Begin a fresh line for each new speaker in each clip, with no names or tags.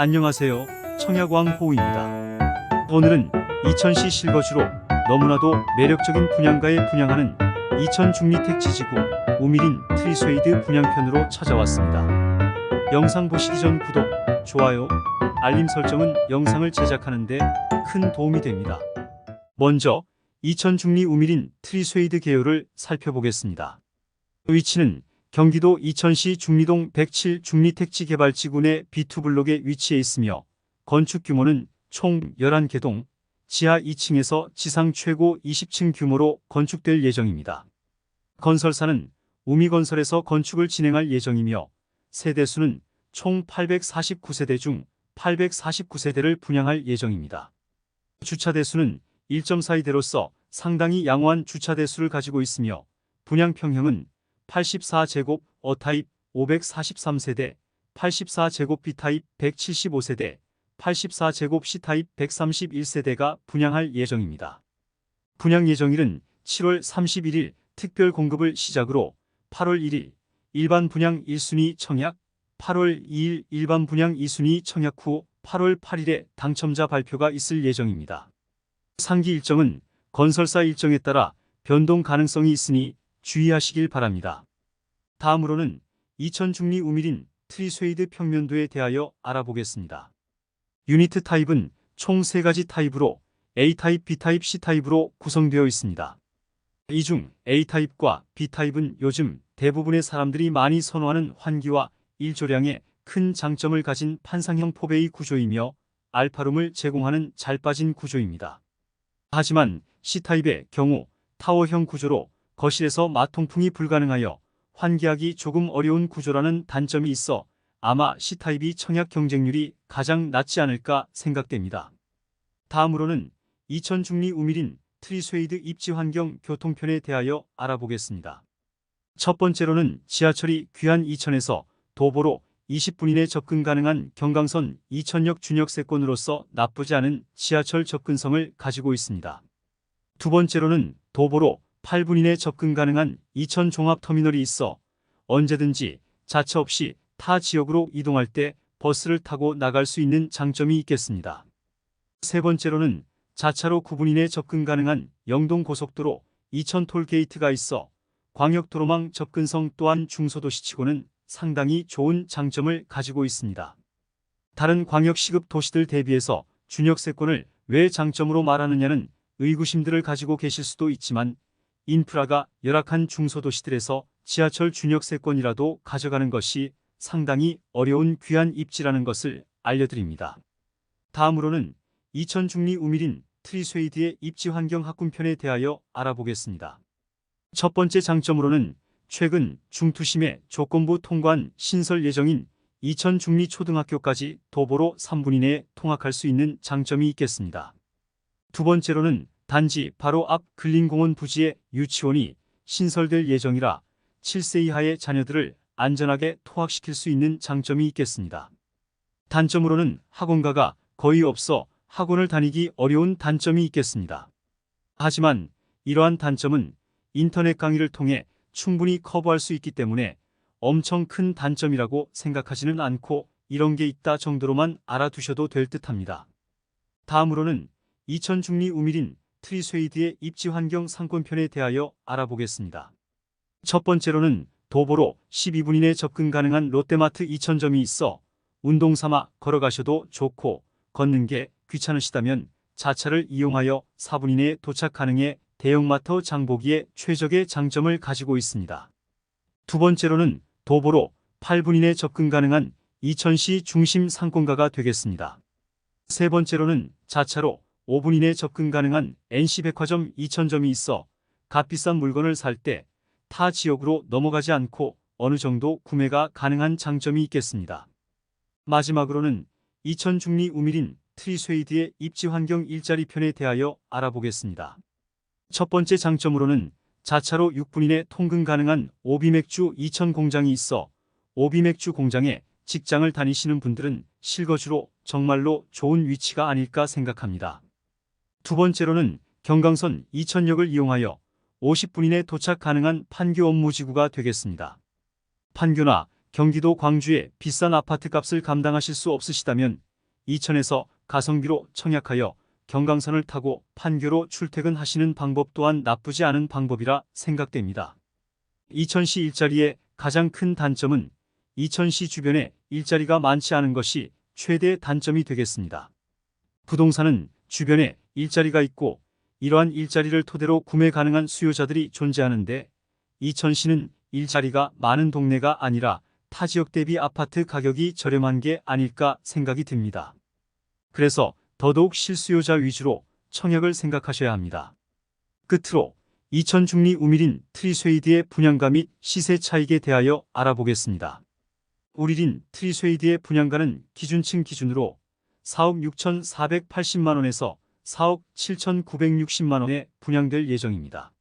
안녕하세요. 청약왕 호우입니다. 오늘은 이천시 실거주로 너무나도 매력적인 분양가에 분양하는 이천 중리택지지구 우미린 트리스웨이드 분양편으로 찾아왔습니다. 영상 보시기 전 구독, 좋아요, 알림 설정은 영상을 제작하는데 큰 도움이 됩니다. 먼저 이천 중리 우미린 트리스웨이드 개요를 살펴보겠습니다. 위치는 경기도 이천시 중리동 107 중리택지 개발지구내 B2블록에 위치해 있으며 건축 규모는 총 11개 동, 지하 2층에서 지상 최고 20층 규모로 건축될 예정입니다. 건설사는 우미건설에서 건축을 진행할 예정이며 세대수는 총 849세대 중 849세대를 분양할 예정입니다. 주차 대수는 1.42대로서 상당히 양호한 주차 대수를 가지고 있으며 분양 평형은 84제곱 어타입 543세대, 84제곱 B타입 175세대, 84제곱 C타입 131세대가 분양할 예정입니다. 분양 예정일은 7월 31일 특별 공급을 시작으로 8월 1일 일반 분양 1순위 청약, 8월 2일 일반 분양 2순위 청약 후 8월 8일에 당첨자 발표가 있을 예정입니다. 상기 일정은 건설사 일정에 따라 변동 가능성이 있으니 주의하시길 바랍니다. 다음으로는 이천 중리 우밀인 트리스웨이드 평면도에 대하여 알아보겠습니다. 유니트 타입은 총 3가지 타입으로 A타입, B타입, C타입으로 구성되어 있습니다. 이 중 A타입과 B타입은 요즘 대부분의 사람들이 많이 선호하는 환기와 일조량에 큰 장점을 가진 판상형 포베이 구조이며 알파룸을 제공하는 잘 빠진 구조입니다. 하지만 C타입의 경우 타워형 구조로 거실에서 마통풍이 불가능하여 환기하기 조금 어려운 구조라는 단점이 있어 아마 C타입이 청약 경쟁률이 가장 낮지 않을까 생각됩니다. 다음으로는 이천 중리 우밀인 트리스웨이드 입지 환경 교통편에 대하여 알아보겠습니다. 첫 번째로는 지하철이 귀한 이천에서 도보로 20분 이내 접근 가능한 경강선 이천역 준역세권으로서 나쁘지 않은 지하철 접근성을 가지고 있습니다. 두 번째로는 도보로 8분 이내 접근 가능한 이천 종합터미널이 있어 언제든지 자차 없이 타 지역으로 이동할 때 버스를 타고 나갈 수 있는 장점이 있겠습니다. 세 번째로는 자차로 9분 이내 접근 가능한 영동 고속도로 이천 톨게이트가 있어 광역도로망 접근성 또한 중소도시치고는 상당히 좋은 장점을 가지고 있습니다. 다른 광역시급 도시들 대비해서 준역세권을 왜 장점으로 말하느냐는 의구심들을 가지고 계실 수도 있지만 인프라가 열악한 중소도시들에서 지하철 준역세권이라도 가져가는 것이 상당히 어려운 귀한 입지라는 것을 알려드립니다. 다음으로는 이천 중리 우밀인 트리스웨이드의 입지 환경 학군편에 대하여 알아보겠습니다. 첫 번째 장점으로는 최근 중투심의 조건부 통과한 신설 예정인 이천 중리 초등학교까지 도보로 3분 이내에 통학할 수 있는 장점이 있겠습니다. 두 번째로는 단지 바로 앞 근린공원 부지에 유치원이 신설될 예정이라 7세 이하의 자녀들을 안전하게 토학시킬 수 있는 장점이 있겠습니다. 단점으로는 학원가가 거의 없어 학원을 다니기 어려운 단점이 있겠습니다. 하지만 이러한 단점은 인터넷 강의를 통해 충분히 커버할 수 있기 때문에 엄청 큰 단점이라고 생각하지는 않고 이런 게 있다 정도로만 알아두셔도 될 듯합니다. 다음으로는 이천 중리 우밀인 트리스웨이드의 입지 환경 상권편에 대하여 알아보겠습니다. 첫 번째로는 도보로 12분 이내 접근 가능한 롯데마트 2천점이 있어 운동 삼아 걸어가셔도 좋고 걷는 게 귀찮으시다면 자차를 이용하여 4분 이내에 도착 가능해 대형마트 장보기에 최적의 장점을 가지고 있습니다. 두 번째로는 도보로 8분 이내 접근 가능한 이천시 중심 상권가가 되겠습니다. 세 번째로는 자차로 5분 이내 접근 가능한 NC백화점 2천점이 있어 값비싼 물건을 살 때 타 지역으로 넘어가지 않고 어느 정도 구매가 가능한 장점이 있겠습니다. 마지막으로는 이천 중리 우밀인 트리스웨이드의 입지 환경 일자리 편에 대하여 알아보겠습니다. 첫 번째 장점으로는 자차로 6분 이내 통근 가능한 오비맥주 2천 공장이 있어 오비맥주 공장에 직장을 다니시는 분들은 실거주로 정말로 좋은 위치가 아닐까 생각합니다. 두 번째로는 경강선 2천역을 이용하여 50분 이내 도착 가능한 판교 업무지구가 되겠습니다. 판교나 경기도 광주의 비싼 아파트 값을 감당하실 수 없으시다면 이천에서 가성비로 청약하여 경강선을 타고 판교로 출퇴근하시는 방법 또한 나쁘지 않은 방법이라 생각됩니다. 이천시 일자리의 가장 큰 단점은 이천시 주변에 일자리가 많지 않은 것이 최대 단점이 되겠습니다. 부동산은 주변에 일자리가 있고 이러한 일자리를 토대로 구매 가능한 수요자들이 존재하는데 이천시는 일자리가 많은 동네가 아니라 타 지역 대비 아파트 가격이 저렴한 게 아닐까 생각이 듭니다. 그래서 더더욱 실수요자 위주로 청약을 생각하셔야 합니다. 끝으로 이천 중리 우밀인 트리스웨이드의 분양가 및 시세 차익에 대하여 알아보겠습니다. 우리린 트리스웨이드의 분양가는 기준층 기준으로 4억 6,480만 원에서 4억 7,960만 원에 분양될 예정입니다.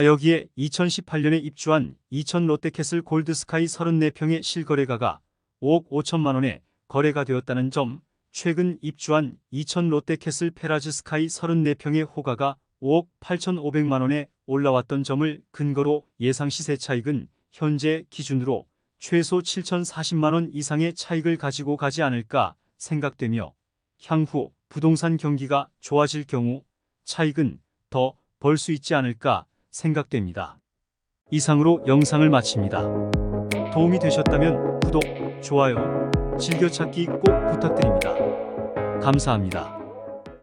여기에 2018년에 입주한 2000 롯데캐슬 골드스카이 34평의 실거래가가 5억 5천만 원에 거래가 되었다는 점, 최근 입주한 2000 롯데캐슬 페라즈 스카이 34평의 호가가 5억 8,500만 원에 올라왔던 점을 근거로 예상 시세 차익은 현재 기준으로 최소 7,040만 원 이상의 차익을 가지고 가지 않을까 생각되며 향후 부동산 경기가 좋아질 경우 차익은 더 벌 수 있지 않을까 생각됩니다. 이상으로 영상을 마칩니다. 도움이 되셨다면 구독, 좋아요, 즐겨찾기 꼭 부탁드립니다. 감사합니다.